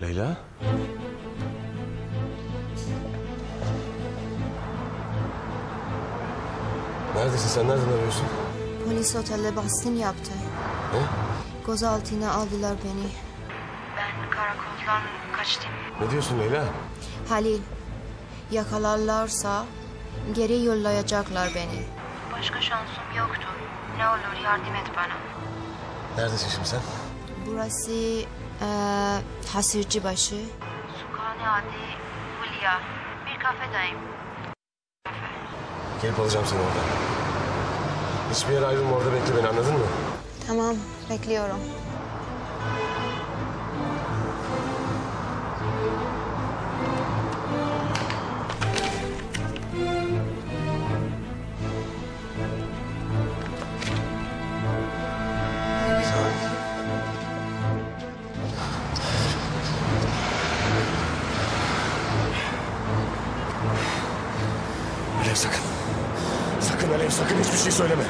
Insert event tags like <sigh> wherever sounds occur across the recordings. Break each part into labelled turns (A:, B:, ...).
A: Leyla? Neredesin sen? Nereden arıyorsun?
B: Polis otelde baskın yaptı.
A: Ne?
B: Gözaltına aldılar beni. Ben karakoldan kaçtım.
A: Ne diyorsun Leyla?
B: Halil, yakalarlarsa geri yollayacaklar beni. Başka şansım yoktu. Ne olur yardım et bana.
A: Neredesin şimdi sen?
B: Burası eee Hasırcıbaşı. Sokağın adı Hulya. Bir kafedeyim.
A: Gelip alacağım seni oradan. Hiçbir yere ayrılma orada bekle beni anladın mı?
B: Tamam, bekliyorum.
A: Sakın hiçbir şey söyleme.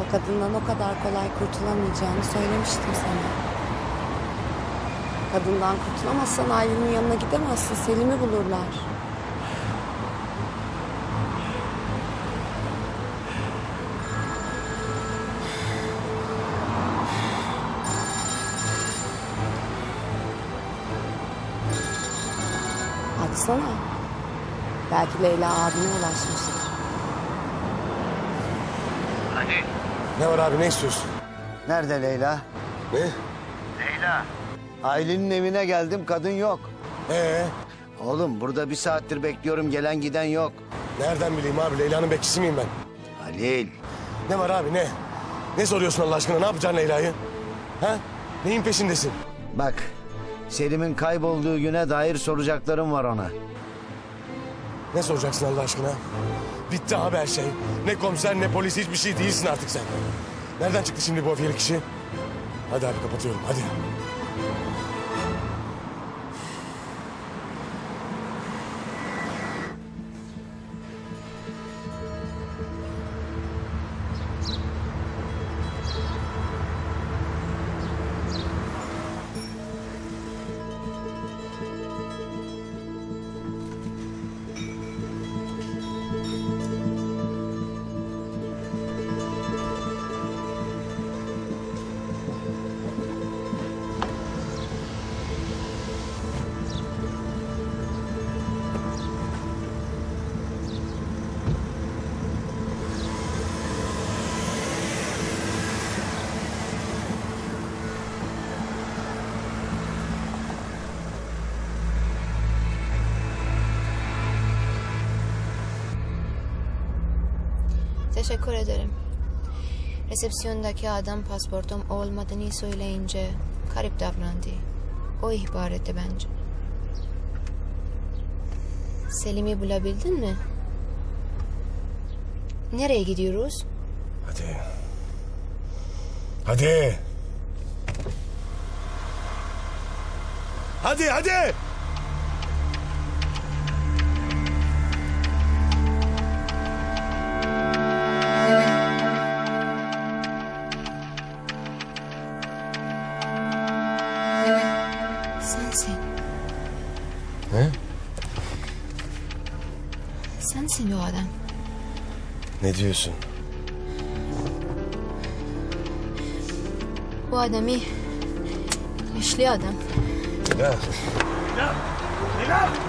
C: O kadından o kadar kolay kurtulamayacağını söylemiştim sana. Kadından kurtulamazsan ailenin yanına gidemezsin. Selim'i bulurlar. Açsana. Belki Leyla abine ulaşmıştır.
A: Ne var abi ne istiyorsun?
D: Nerede Leyla?
A: Ne?
D: Ailenin evine geldim kadın yok.
A: Ee,
D: Oğlum burada bir saattir bekliyorum gelen giden yok.
A: nereden bileyim abi Leyla'nın bekçisi miyim ben?
D: Halil.
A: Ne var abi ne? Ne soruyorsun Allah aşkına ne yapacaksın Leyla'yı? Ha? Neyin peşindesin?
D: Bak Selim'in kaybolduğu güne dair soracaklarım var ona.
A: Ne soracaksın Allah aşkına? Bitti abi her şey. Ne komiser ne polis hiçbir şey değilsin artık sen. Nereden çıktı şimdi bu afiyelik kişi? Hadi abi kapatıyorum hadi.
B: Teşekkür ederim. Resepsiyondaki adam pasportum olmadığını söyleyince garip davrandı. O ihbar etti bence. Selim'i bulabildin mi? Nereye gidiyoruz?
A: Hadi. Hadi. Hadi hadi. Ne diyorsun?
B: Bu adamı... Yaşlı adam.
A: Ya.
B: Hadi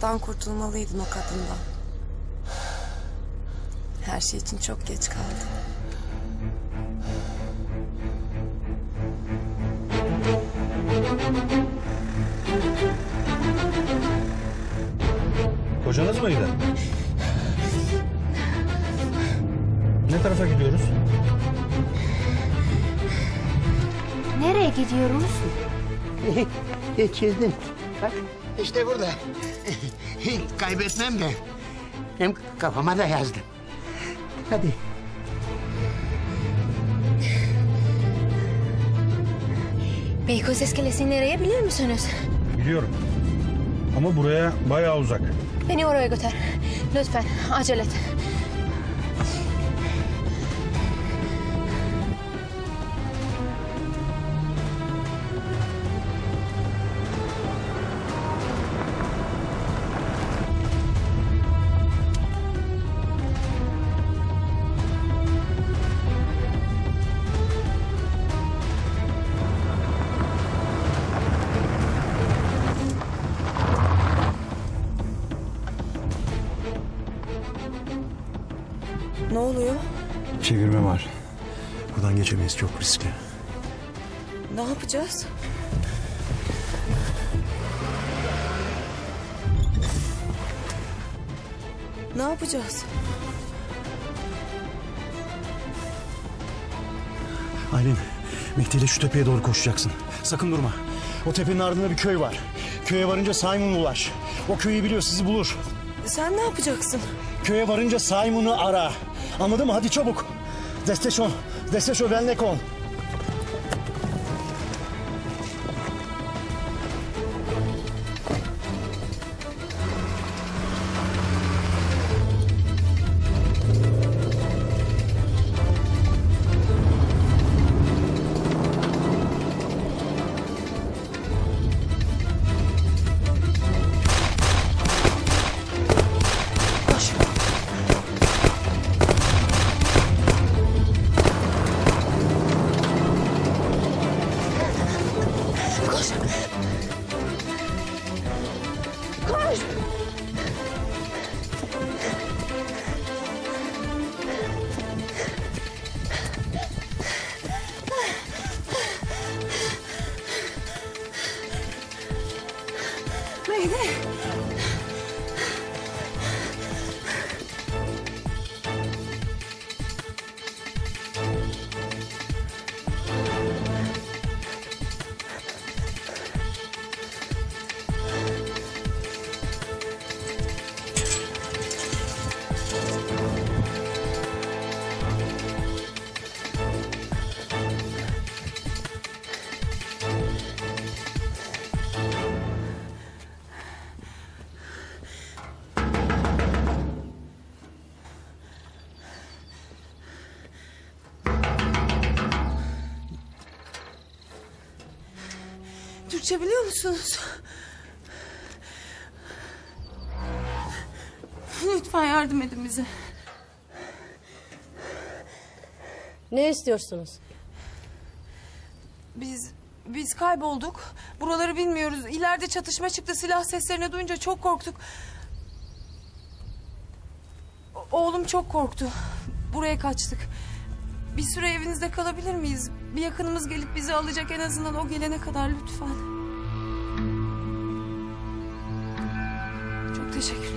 C: Hayattan kurtulmalıydın o kadından. Her şey için çok geç kaldın.
E: Kocanız mıydı? Ne tarafa gidiyoruz?
B: Nereye gidiyoruz?
F: Geçirdim. Bak işte burada. <laughs> Kaybetmem de. Hem kafama da yazdım. Hadi.
B: Beykoz iskelesi nereye bilir misiniz?
E: Biliyorum. Ama buraya bayağı uzak.
B: Beni oraya götür. Lütfen acele et.
G: Ne oluyor?
H: Çevirme var. Buradan geçemeyiz çok riskli.
G: Ne yapacağız? Ne yapacağız?
H: Aylin, Mehdi ile şu tepeye doğru koşacaksın. Sakın durma. O tepenin ardında bir köy var. Köye varınca Simon'u ulaş. O köyü biliyor, sizi bulur.
G: Sen ne yapacaksın?
H: Köye varınca Simon'u ara. Anladın mı? Hadi çabuk. Desteşon, Desteşo Velnekon.
G: Breathe in. Türkçe biliyor musunuz? Lütfen yardım edin bize.
I: Ne istiyorsunuz?
G: Biz biz kaybolduk. Buraları bilmiyoruz. İleride çatışma çıktı. Silah seslerini duyunca çok korktuk. O- Oğlum çok korktu. Buraya kaçtık. Bir süre evinizde kalabilir miyiz? Bir yakınımız gelip bizi alacak en azından o gelene kadar lütfen. Teşekkürler.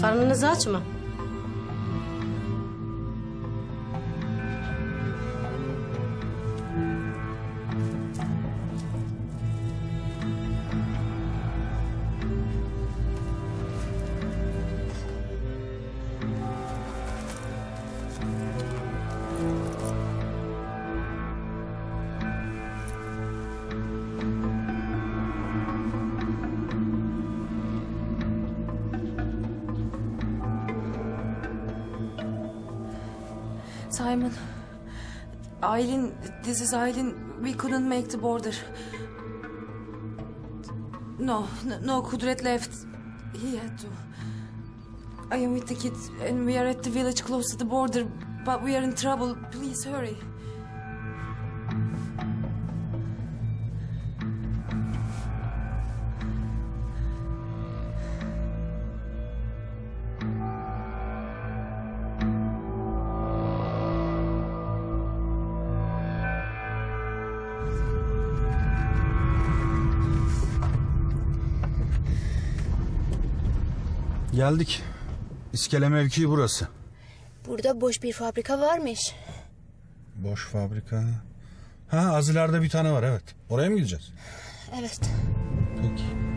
I: Karnınız aç mı?
G: Simon. Eileen, this is Eileen. We couldn't make the border. No, no, no Kudret left. He had to. I am with the kids and we are at the village close to the border, but we are in trouble. Please hurry.
E: Geldik. İskele mevkii burası.
B: Burada boş bir fabrika varmış.
E: Boş fabrika. Ha az ileride bir tane var evet. Oraya mı gideceğiz?
B: Evet.
E: Peki.